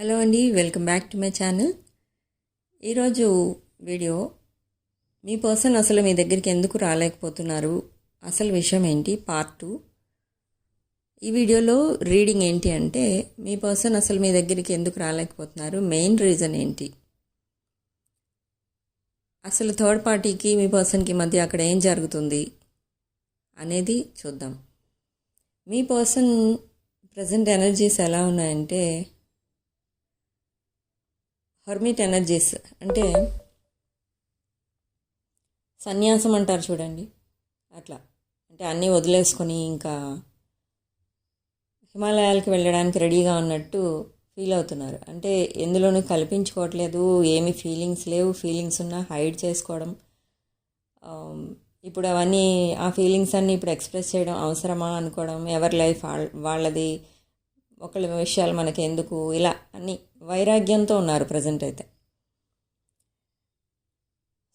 Hello అండి welcome back to my channel. ఈరోజు video మీ పర్సన్ అసలు మీ దగ్గరికి ఎందుకు రాలేకపోతున్నారు? అసలు విషయం ఏంటి? Part two. ఈ వీడియోలో రీడింగ్ ఏంటి అంటే మీ పర్సన్ అసలు మీ దగ్గరికి ఎందుకు రాలేకపోతున్నారు? మెయిన్ రీజన్ ఏంటి? అసలు థర్డ్ పార్టీకి మీ పర్సన్కి మధ్య అక్కడ ఏం జరుగుతుంది అనేది చూద్దాం. మీ పర్సన్ ప్రజెంట్ ఎనర్జీస్ ఎలా ఉన్నాయంటే హర్మిట్ ఎనర్జీస్ అంటే సన్యాసం అంటారు చూడండి. అట్లా. అంటే అన్నీ వదిలేసుకొని ఇంకా హిమాలయాలకి వెళ్ళడానికి రెడీగా ఉన్నట్టు ఫీల్ అవుతున్నారు. అంటే ఎందులోనూ కల్పించుకోవట్లేదు. ఏమి ఫీలింగ్స్ లేవు. ఫీలింగ్స్ ఉన్నా హైడ్ చేసుకోవడం. ఇప్పుడు అవన్నీ ఆ ఫీలింగ్స్ అన్నీ ఇప్పుడు ఎక్స్ప్రెస్ చేయడం అవసరమా అనుకోవడం. ఎవరి లైఫ్ వాళ్ళ- వాళ్ళది. ఒకళ్ళ విషయాలు మనకి ఎందుకు ఇలా అన్ని వైరాగ్యంతో ఉన్నారు ప్రజెంట్ అయితే.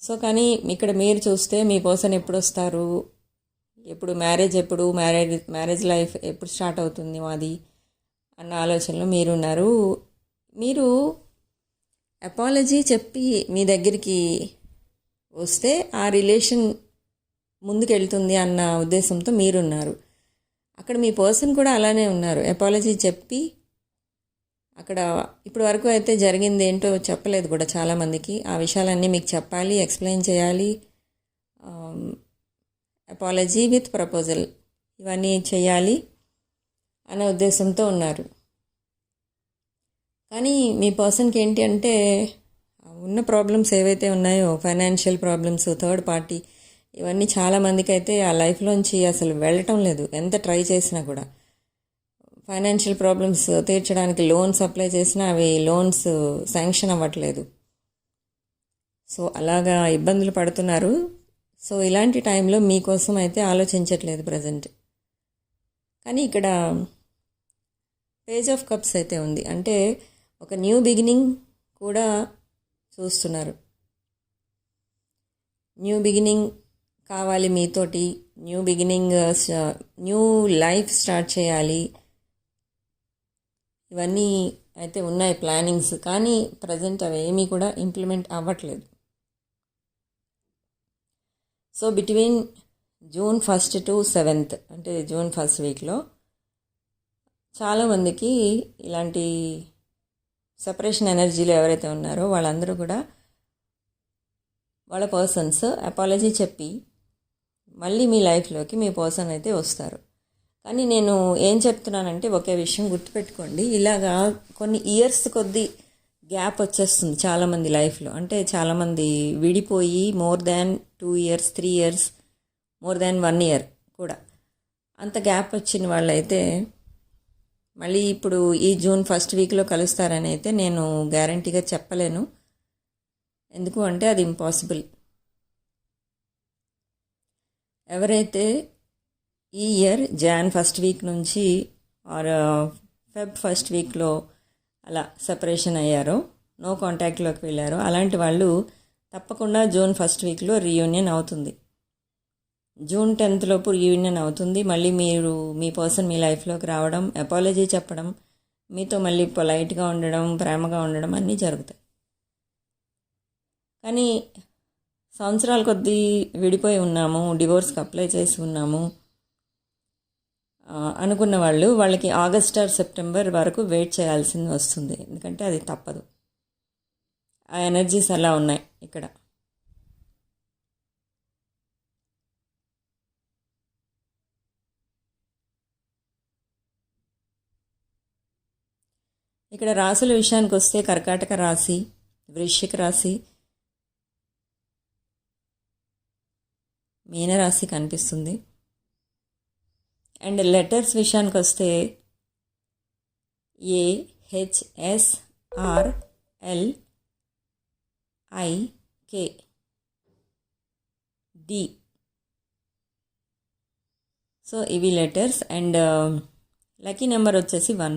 సో కానీ ఇక్కడ మీరు చూస్తే మీ పర్సన్ ఎప్పుడు వస్తారు ఎప్పుడు మ్యారేజ్ ఎప్పుడు? మ్యారేజ్ మ్యారేజ్ లైఫ్ ఎప్పుడు స్టార్ట్ అవుతుంది మాది? అన్న ఆలోచనలో మీరున్నారు. మీరు అపాలజీ చెప్పి మీ దగ్గరికి వస్తే ఆ రిలేషన్ ముందుకెళ్తుంది అన్న ఉద్దేశంతో మీరున్నారు. అక్కడ మీ పర్సన్ కూడా అలానే ఉన్నారు. అపాలజీ చెప్పి అక్కడ ఇప్పటి వరకు అయితే జరిగింది ఏంటో చెప్పలేదు కూడా చాలామందికి ఆ విషయాలన్నీ మీకు చెప్పాలి ఎక్స్ప్లెయిన్ చేయాలి. అపాలజీ విత్ ప్రపోజల్ ఇవన్నీ చేయాలి అనే ఉద్దేశంతో ఉన్నారు. కానీ మీ పర్సన్కి ఏంటి అంటే ఉన్న ప్రాబ్లమ్స్ ఏవైతే ఉన్నాయో ఫైనాన్షియల్ ప్రాబ్లమ్స్ థర్డ్ పార్టీ ఇవన్నీ చాలామందికి అయితే ఆ లైఫ్లోంచి అసలు వెళ్ళటం లేదు. ఎంత ట్రై చేసినా కూడా. ఫైనాన్షియల్ ప్రాబ్లమ్స్ తీర్చడానికి లోన్స్ అప్లై చేసినా అవి లోన్స్ శాంక్షన్ అవ్వట్లేదు. సో అలాగా ఇబ్బందులు పడుతున్నారు. సో ఇలాంటి టైంలో మీకోసం అయితే ఆలోచించట్లేదు ప్రజెంట్ కానీ ఇక్కడ పేజ్ ఆఫ్ కప్స్ అయితే ఉంది. అంటే ఒక న్యూ బిగినింగ్ కూడా చూస్తున్నారు. న్యూ బిగినింగ్ కావాలి మీతోటి. New beginning new life start చేయాలి. ఇవన్నీ అయితే ఉన్నాయి ప్లానింగ్స్. కానీ ప్రజెంట్ అవి ఏమీ కూడా ఇంప్లిమెంట్ అవ్వట్లేదు. So between June first to seventh అంటే జూన్ ఫస్ట్ వీక్లో చాలామందికి ఇలాంటి సపరేషన్ ఎనర్జీలో ఎవరైతే ఉన్నారో వాళ్ళందరూ కూడా వాళ్ళ పర్సన్స్ అపాలజీ చెప్పి మళ్ళీ మీ లైఫ్లోకి మీ పర్సన్ అయితే వస్తారు. కానీ నేను ఏం చెప్తున్నానంటే ఒకే విషయం గుర్తుపెట్టుకోండి. ఇలాగా కొన్ని ఇయర్స్ కొద్దీ గ్యాప్ వచ్చేస్తుంది చాలామంది లైఫ్లో. అంటే చాలామంది విడిపోయి more than two years three years more than one year కూడా అంత గ్యాప్ వచ్చిన వాళ్ళైతే మళ్ళీ ఇప్పుడు ఈ జూన్ ఫస్ట్ వీక్లో కలుస్తారని అయితే నేను గ్యారంటీగా చెప్పలేను. ఎందుకు అంటే అది ఇంపాసిబుల్. ఎవరైతే ఈ ఇయర్ జాన్ ఫస్ట్ వీక్ నుంచి ఆర్ ఫెబ్ ఫస్ట్ వీక్లో అలా సెపరేషన్ అయ్యారో నో కాంటాక్ట్లోకి వెళ్ళారో అలాంటి వాళ్ళు తప్పకుండా జూన్ ఫస్ట్ వీక్లో రీయూనియన్ అవుతుంది. జూన్ టెన్త్ లోపు రీయూనియన్ అవుతుంది. మళ్ళీ మీరు మీ పర్సన్ మీ లైఫ్లోకి రావడం అపాలజీ చెప్పడం మీతో మళ్ళీ పొలైట్గా ఉండడం ప్రేమగా ఉండడం అన్నీ జరుగుతాయి. కానీ సంవత్సరాల కొద్దీ విడిపోయి ఉన్నాము డివోర్స్కి అప్లై చేసి ఉన్నాము. అనుకున్న వాళ్ళు వాళ్ళకి ఆగస్ట్ ఆర్ సెప్టెంబర్ వరకు వెయిట్ చేయాల్సింది వస్తుంది. ఎందుకంటే అది తప్పదు. ఆ ఎనర్జీస్ అలా ఉన్నాయి ఇక్కడ. ఇక్కడ రాసుల విషయానికి వస్తే కర్కాటక రాశి వృశ్చిక రాశి మీనరాశి కనిపిస్తుంది. అండ్ లెటర్స్ విషయానికి వస్తే A H S R L I K. D. So ఇవి letters and um, lucky number వచ్చేసి one.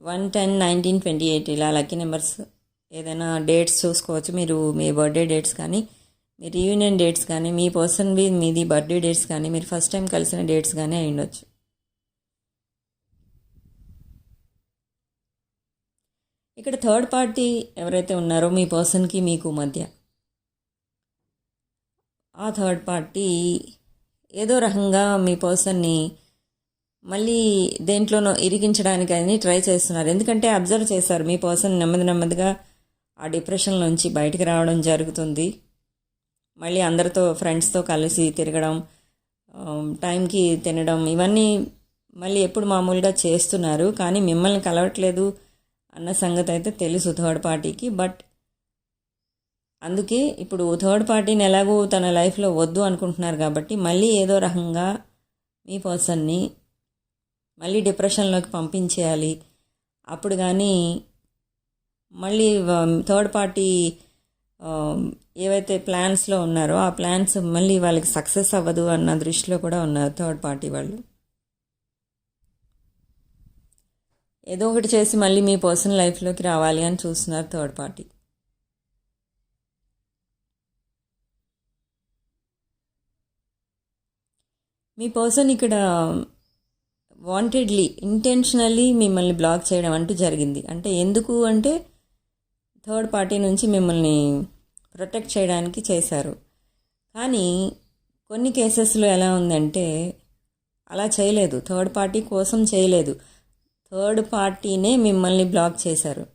One ten nineteen twenty eight ఇలా లక్కీ నెంబర్స్ ఏదైనా డేట్స్ చూసుకోవచ్చు. మీరు మీ బర్త్డే డేట్స్ కానీ మీ రీయూనియన్ డేట్స్ కానీ మీ పర్సన్వి మీది బర్త్డే డేట్స్ కానీ మీరు ఫస్ట్ టైం కలిసిన డేట్స్ కానీ అయి ఉండొచ్చు ఇక్కడ థర్డ్ పార్టీ ఎవరైతే ఉన్నారో మీ పర్సన్కి మీకు మధ్య. ఆ థర్డ్ పార్టీ ఏదో రకంగా మీ పర్సన్ని మళ్ళీ దేంట్లోనో ఇరికించడానికి అని ట్రై చేస్తున్నారు. ఎందుకంటే అబ్జర్వ్ చేశారు మీ పర్సన్ నెమ్మది నెమ్మదిగా ఆ డిప్రెషన్ నుంచి బయటికి రావడం జరుగుతుంది. మళ్ళీ అందరితో ఫ్రెండ్స్తో కలిసి తిరగడం టైంకి తినడం ఇవన్నీ మళ్ళీ ఎప్పుడు మామూలుగా చేస్తున్నారు. కానీ మిమ్మల్ని కలవట్లేదు అన్న సంగతి అయితే తెలుసు థర్డ్ పార్టీకి. బట్ అందుకే ఇప్పుడు థర్డ్ పార్టీని ఎలాగో తన లైఫ్లో వద్దు అనుకుంటున్నారు కాబట్టి మళ్ళీ ఏదో రకంగా మీ పర్సన్ని మళ్ళీ డిప్రెషన్లోకి పంపించేయాలి. అప్పుడు కానీ మళ్ళీ థర్డ్ పార్టీ ఏవైతే ప్లాన్స్లో ఉన్నారో ఆ ప్లాన్స్ మళ్ళీ వాళ్ళకి సక్సెస్ అవ్వదు అన్న దృష్టిలో కూడా ఉన్నారు థర్డ్ పార్టీ వాళ్ళు. ఏదో ఒకటి చేసి మళ్ళీ మీ పర్సనల్ లైఫ్లోకి రావాలి అని చూస్తున్నారు థర్డ్ పార్టీ. మీ పర్సన్ ఇక్కడ వాంటెడ్లీ ఇంటెన్షనల్లీ మిమ్మల్ని బ్లాక్ చేయడం అంటూ జరిగింది. అంటే ఎందుకు అంటే థర్డ్ పార్టీ నుంచి మిమ్మల్ని ప్రొటెక్ట్ చేయడానికి చేశారు. కానీ కొన్ని కేసెస్లో ఎలా ఉందంటే అలా చేయలేదు. థర్డ్ పార్టీ కోసం చేయలేదు. థర్డ్ పార్టీనే మిమ్మల్ని బ్లాక్ చేశారు.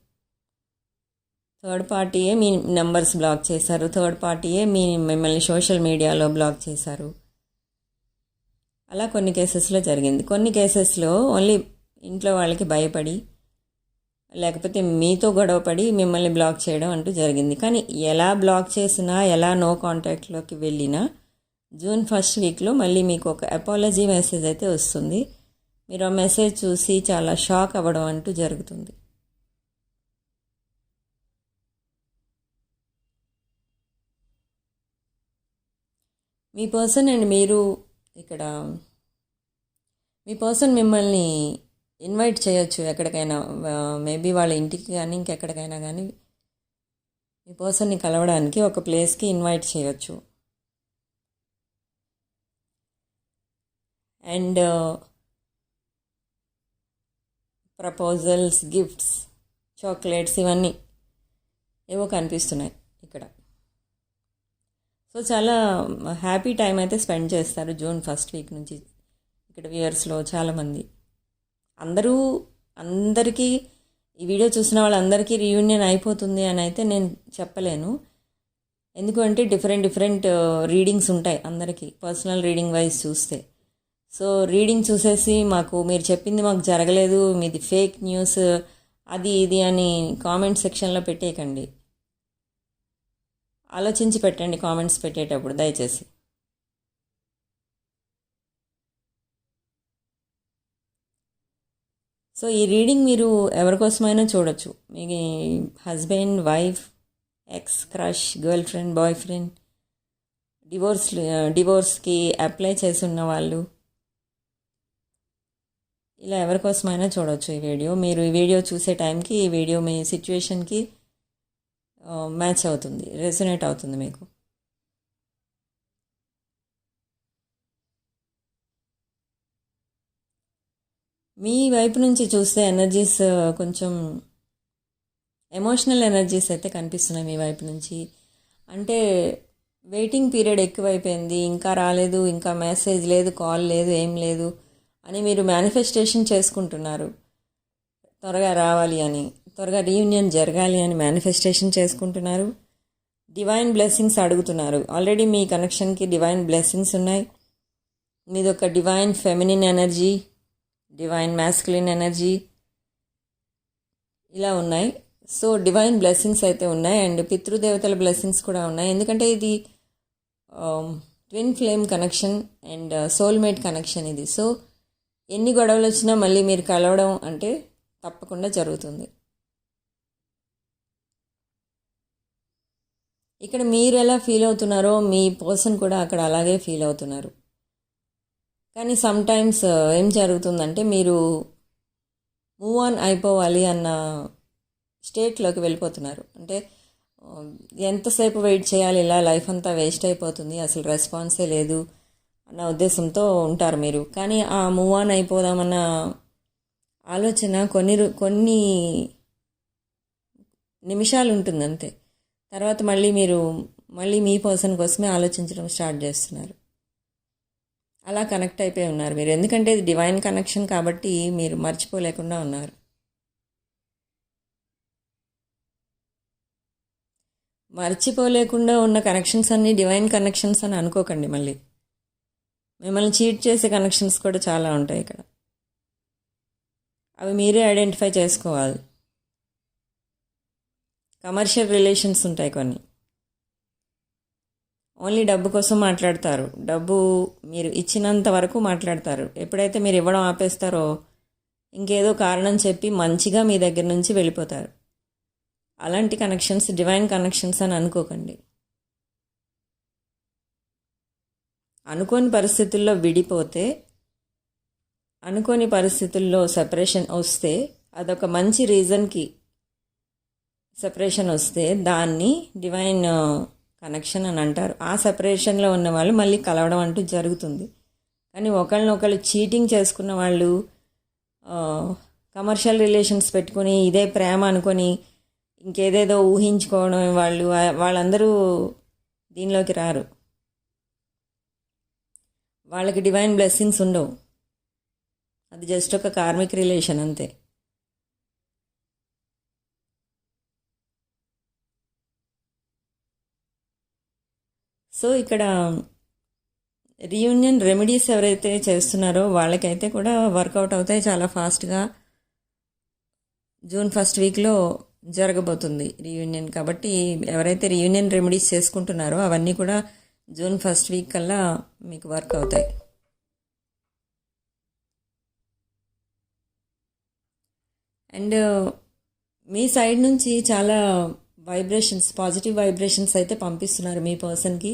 థర్డ్ పార్టీయే మీ నెంబర్స్ బ్లాక్ చేశారు. థర్డ్ పార్టీయే మీ మిమ్మల్ని సోషల్ మీడియాలో బ్లాక్ చేశారు. అలా కొన్ని కేసెస్లో జరిగింది. కొన్ని కేసెస్లో ఓన్లీ ఇంట్లో వాళ్ళకి భయపడి లేకపోతే మీతో గొడవపడి మిమ్మల్ని బ్లాక్ చేయడం అంటూ జరిగింది. కానీ ఎలా బ్లాక్ చేసినా ఎలా నో కాంటాక్ట్లోకి వెళ్ళినా జూన్ ఫస్ట్ వీక్లో మళ్ళీ మీకు ఒక అపాలజీ మెసేజ్ అయితే వస్తుంది. మీరు ఆ మెసేజ్ చూసి చాలా షాక్ అవ్వడం అంటూ జరుగుతుంది. మీ పర్సన్ అండ్ మీరు ఇక్కడ మీ పర్సన్ మిమ్మల్ని ఇన్వైట్ చేయొచ్చు ఎక్కడికైనా మేబీ వాళ్ళ ఇంటికి కానీ ఇంకెక్కడికైనా కానీ మీ పర్సన్ని కలవడానికి ఒక ప్లేస్కి ఇన్వైట్ చేయొచ్చు. అండ్ ప్రపోజల్స్ గిఫ్ట్స్ చాక్లెట్స్ ఇవన్నీ ఏవో కనిపిస్తున్నాయి ఇక్కడ. సో చాలా హ్యాపీ టైం అయితే స్పెండ్ చేస్తారు జూన్ ఫస్ట్ వీక్ నుంచి. ఇక్కడ వ్యూయర్స్లో చాలామంది. అందరూ అందరికీ ఈ వీడియో చూసిన వాళ్ళందరికీ రీయూనియన్ అయిపోతుంది అని అయితే నేను చెప్పలేను. ఎందుకంటే డిఫరెంట్ డిఫరెంట్ రీడింగ్స్ ఉంటాయి అందరికీ పర్సనల్ రీడింగ్ వైజ్ చూస్తే. సో రీడింగ్ చూసేసి మాకు మీరు చెప్పింది మాకు జరగలేదు మీది ఫేక్ న్యూస్ అది ఇది అని కామెంట్ సెక్షన్లో పెట్టేయకండి. ఆలోచించి పెట్టండి కామెంట్స్ పెట్టేటప్పుడు దయచేసి. సో ఈ రీడింగ్ మీరు ఎవరికోసమైనా చూడొచ్చు. మీ husband wife ex crush girlfriend boyfriend divorce డివోర్స్కి apply చేసున్న వాళ్ళు ఇలా ఎవరికోసమైనా చూడవచ్చు ఈ వీడియో. మీరు ఈ వీడియో చూసే టైంకి ఈ వీడియో మీ సిచ్యువేషన్కి మ్యాచ్ అవుతుంది రెసొనేట్ అవుతుంది మీకు. మీ వైపు నుంచి చూస్తే ఎనర్జీస్ uh, కొంచెం ఎమోషనల్ ఎనర్జీస్ అయితే కనిపిస్తున్నాయి మీ వైపు నుంచి. అంటే వెయిటింగ్ పీరియడ్ ఎక్కువైపోయింది ఇంకా రాలేదు ఇంకా మెసేజ్ లేదు కాల్ లేదు ఏం లేదు అని మీరు మేనిఫెస్టేషన్ చేసుకుంటున్నారు. త్వరగా రావాలి అని త్వరగా రీయూనియన్ జరగాలి అని మేనిఫెస్టేషన్ చేసుకుంటున్నారు. డివైన్ బ్లెస్సింగ్స్ అడుగుతున్నారు. ఆల్రెడీ మీ కనెక్షన్కి డివైన్ బ్లెస్సింగ్స్ ఉన్నాయి. మీది ఒక divine feminine energy divine masculine energy ఇలా ఉన్నాయి. సో డివైన్ బ్లెస్సింగ్స్ అయితే ఉన్నాయి అండ్ పితృదేవతల బ్లెస్సింగ్స్ కూడా ఉన్నాయి. ఎందుకంటే ఇది twin flame connection and soulmate connection ఇది. సో ఎన్ని గొడవలు వచ్చినా మళ్ళీ మీరు కలవడం అంటే తప్పకుండా జరుగుతుంది. ఇక్కడ మీరు ఎలా ఫీల్ అవుతున్నారో మీ పర్సన్ కూడా అక్కడ అలాగే ఫీల్ అవుతున్నారు. కానీ సమ్టైమ్స్ uh, ఏం జరుగుతుందంటే మీరు మూవ్ ఆన్ అయిపోవాలి అన్న స్టేట్లోకి వెళ్ళిపోతున్నారు. అంటే um, ఎంతసేపు వెయిట్ చేయాలి? ఇలా లైఫ్ అంతా వేస్ట్ అయిపోతుంది. అసలు రెస్పాన్సే లేదు అన్న ఉద్దేశంతో ఉంటారు మీరు. కానీ ఆ మూవ్ ఆన్ అయిపోదామన్న ఆలోచన కొన్ని కొన్ని నిమిషాలు ఉంటుంది అంతే తర్వాత మళ్ళీ మీరు మళ్ళీ మీ పర్సన్ కోసమే ఆలోచించడం స్టార్ట్ చేస్తున్నారు. అలా కనెక్ట్ అయిపోయి ఉన్నారు మీరు. ఎందుకంటే ఇది డివైన్ కనెక్షన్ కాబట్టి మీరు మర్చిపోలేకుండా ఉన్నారు. మర్చిపోలేకుండా ఉన్న కనెక్షన్స్ అన్నీ డివైన్ కనెక్షన్స్ అని అనుకోకండి మళ్ళీ. మిమ్మల్ని చీట్ చేసే కనెక్షన్స్ కూడా చాలా ఉంటాయి ఇక్కడ. అవి మీరే ఐడెంటిఫై చేసుకోవాలి. కమర్షియల్ రిలేషన్స్ ఉంటాయి కొన్ని. ఓన్లీ డబ్బు కోసం మాట్లాడతారు. డబ్బు మీరు ఇచ్చినంత వరకు మాట్లాడతారు. ఎప్పుడైతే మీరు ఇవ్వడం ఆపేస్తారో ఇంకేదో కారణం చెప్పి మంచిగా మీ దగ్గర నుంచి వెళ్ళిపోతారు. అలాంటి కనెక్షన్స్ డివైన్ కనెక్షన్స్ అని అనుకోకండి. అనుకోని పరిస్థితుల్లో విడిపోతే అనుకోని పరిస్థితుల్లో సెపరేషన్ వస్తే అదొక మంచి రీజన్కి సెపరేషన్ వస్తే దాన్ని డివైన్ కనెక్షన్ అని అంటారు. ఆ సెపరేషన్లో ఉన్న వాళ్ళు మళ్ళీ కలవడం అంటూ జరుగుతుంది. కానీ ఒకళ్ళనొకళ్ళు చీటింగ్ చేసుకున్న వాళ్ళు కమర్షియల్ రిలేషన్స్ పెట్టుకొని ఇదే ప్రేమ అనుకొని ఇంకేదేదో ఊహించుకోవడం వాళ్ళు వాళ్ళందరూ దీనిలోకి రారు. వాళ్ళకి డివైన్ బ్లెస్సింగ్స్ ఉండవు. అది జస్ట్ ఒక కార్మిక్ రిలేషన్ అంతే. సో ఇక్కడ రీయూనియన్ రెమెడీస్ ఎవరైతే చేస్తున్నారో వాళ్ళకైతే కూడా వర్కౌట్ అవుతాయి చాలా ఫాస్ట్గా. జూన్ ఫస్ట్ వీక్లో జరగబోతుంది రీయూనియన్ కాబట్టి ఎవరైతే రీయూనియన్ రెమెడీస్ చేసుకుంటున్నారో అవన్నీ కూడా జూన్ ఫస్ట్ వీక్ కల్లా మీకు వర్క్ అవుతాయి. అండ్ మీ సైడ్ నుంచి చాలా వైబ్రేషన్స్ పాజిటివ్ వైబ్రేషన్స్ అయితే పంపిస్తున్నారు మీ పర్సన్కి.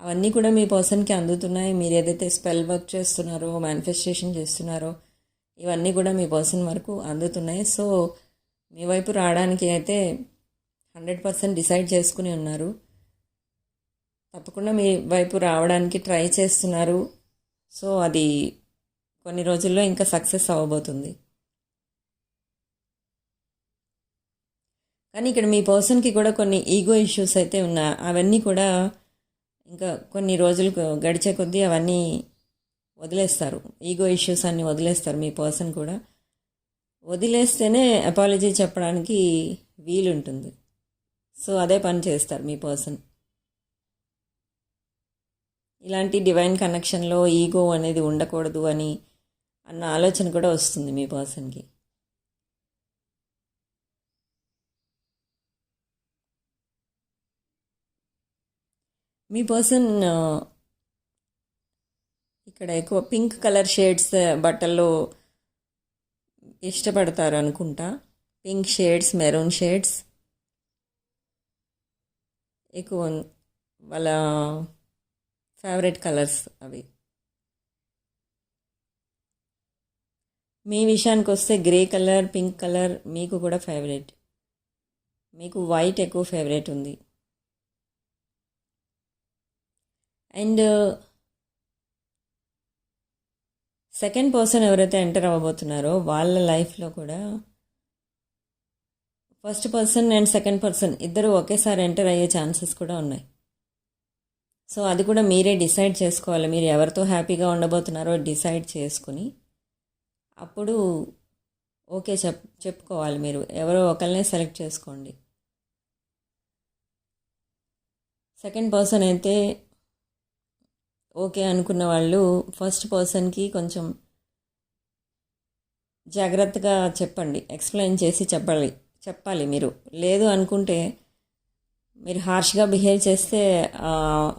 అవన్నీ కూడా మీ పర్సన్కి అందుతున్నాయి. మీరు ఏదైతే స్పెల్ వర్క్ చేస్తున్నారో మేనిఫెస్టేషన్ చేస్తున్నారో ఇవన్నీ కూడా మీ పర్సన్ వరకు అందుతున్నాయి. సో మీ వైపు రావడానికి అయితే హండ్రెడ్ పర్సెంట్ డిసైడ్ చేసుకుని ఉన్నారు. తప్పకుండా మీ వైపు రావడానికి ట్రై చేస్తున్నారు. సో అది కొన్ని రోజుల్లో ఇంకా సక్సెస్ అవ్వబోతుంది. కానీ ఇక్కడ మీ పర్సన్కి కూడా కొన్ని ఈగో ఇష్యూస్ అయితే ఉన్నాయి అవన్నీ కూడా ఇంకా కొన్ని రోజులు గడిచే కొద్దీ అవన్నీ వదిలేస్తారు. ఈగో ఇష్యూస్ అన్నీ వదిలేస్తారు మీ పర్సన్ కూడా. వదిలేస్తేనే అపాలజీ చెప్పడానికి వీలుంటుంది. సో అదే పని చేస్తారు మీ పర్సన్ ఇలాంటి డివైన్ కనెక్షన్లో ఈగో అనేది ఉండకూడదు అని అన్న ఆలోచన కూడా వస్తుంది మీ పర్సన్కి మీ పర్సన్ ఇక్కడ ఎక్కువ పింక్ కలర్ షేడ్స్ బట్టల్లో ఇష్టపడతారు అనుకుంటా. Pink shades maroon shades. ఎక్కువ వాళ్ళ ఫేవరెట్ కలర్స్ అవి. మీ విషయానికి వస్తే గ్రే కలర్ పింక్ కలర్ మీకు కూడా ఫేవరెట్. మీకు వైట్ ఎక్కువ ఫేవరెట్ ఉంది. అండ్ సెకండ్ పర్సన్ ఎవరైతే ఎంటర్ అవ్వబోతున్నారో వాళ్ళ లైఫ్లో కూడా first person and second person ఇద్దరు ఒకేసారి ఎంటర్ అయ్యే ఛాన్సెస్ కూడా ఉన్నాయి. సో అది కూడా మీరే డిసైడ్ చేసుకోవాలి. మీరు ఎవరితో హ్యాపీగా ఉండబోతున్నారో డిసైడ్ చేసుకుని అప్పుడు ఓకే చెప్ చెప్పుకోవాలి మీరు. ఎవరో ఒకరినే సెలెక్ట్ చేసుకోండి. సెకండ్ పర్సన్ అయితే ఓకే అనుకున్న వాళ్ళు ఫస్ట్ పర్సన్కి కొంచెం జాగ్రత్తగా చెప్పండి. ఎక్స్ప్లెయిన్ చేసి చెప్పాలి. చెప్పాలి మీరు. లేదు అనుకుంటే మీరు హార్ష్గా బిహేవ్ చేస్తే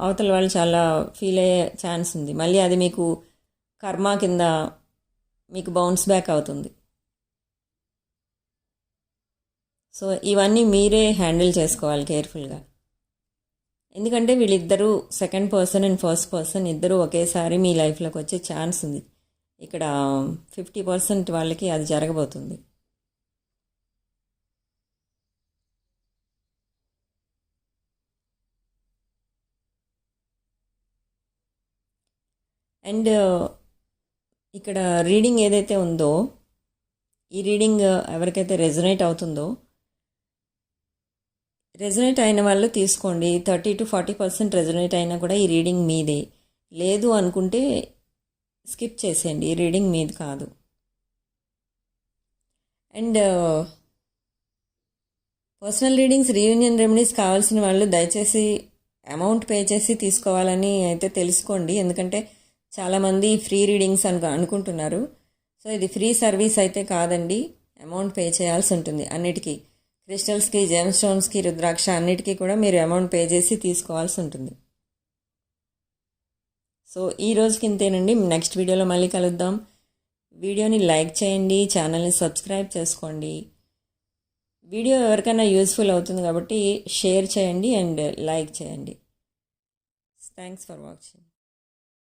అవతల వాళ్ళు చాలా ఫీల్ అయ్యే ఛాన్స్ ఉంది. మళ్ళీ అది మీకు కర్మ కింద మీకు బౌన్స్ బ్యాక్ అవుతుంది. సో ఇవన్నీ మీరే హ్యాండిల్ చేసుకోవాలి కేర్ఫుల్గా ఎందుకంటే వీళ్ళిద్దరూ second person and first person ఇద్దరు ఒకేసారి మీ లైఫ్లోకి వచ్చే ఛాన్స్ ఉంది. ఇక్కడ ఫిఫ్టీ పర్సెంట్ వాళ్ళకి అది జరగబోతుంది. అండ్ uh, ఇక్కడ రీడింగ్ ఏదైతే ఉందో ఈ రీడింగ్ uh, ఎవరికైతే రెజొనేట్ అవుతుందో రెజొనేట్ అయిన వాళ్ళు తీసుకోండి. Thirty to forty percent resonate అయినా కూడా ఈ రీడింగ్ మీదే. లేదు అనుకుంటే స్కిప్ చేసేయండి. ఈ రీడింగ్ మీది కాదు. And personal readings reunion remedies కావాల్సిన వాళ్ళు దయచేసి అమౌంట్ పే చేసి తీసుకోవాలని అయితే తెలుసుకోండి. ఎందుకంటే చాలామంది ఫ్రీ రీడింగ్స్ అను అనుకుంటున్నారు. సో ఇది ఫ్రీ సర్వీస్ అయితే కాదండి. అమౌంట్ పే చేయాల్సి ఉంటుంది. అన్నిటికీ. క్రిస్టల్స్కి జెమ్ స్టోన్స్కి రుద్రాక్ష అన్నిటికీ కూడా మీరు అమౌంట్ పే చేసి తీసుకోవాల్సి ఉంటుంది. సో ఈ రోజుకి ఇంతేనండి. నెక్స్ట్ వీడియోలో మళ్ళీ కలుద్దాం. వీడియోని లైక్ చేయండి ఛానల్ని సబ్స్క్రైబ్ చేసుకోండి. వీడియో ఎవరికైనా యూస్ఫుల్ అవుతుంది కాబట్టి షేర్ చేయండి అండ్ లైక్ చేయండి. Thanks for watching.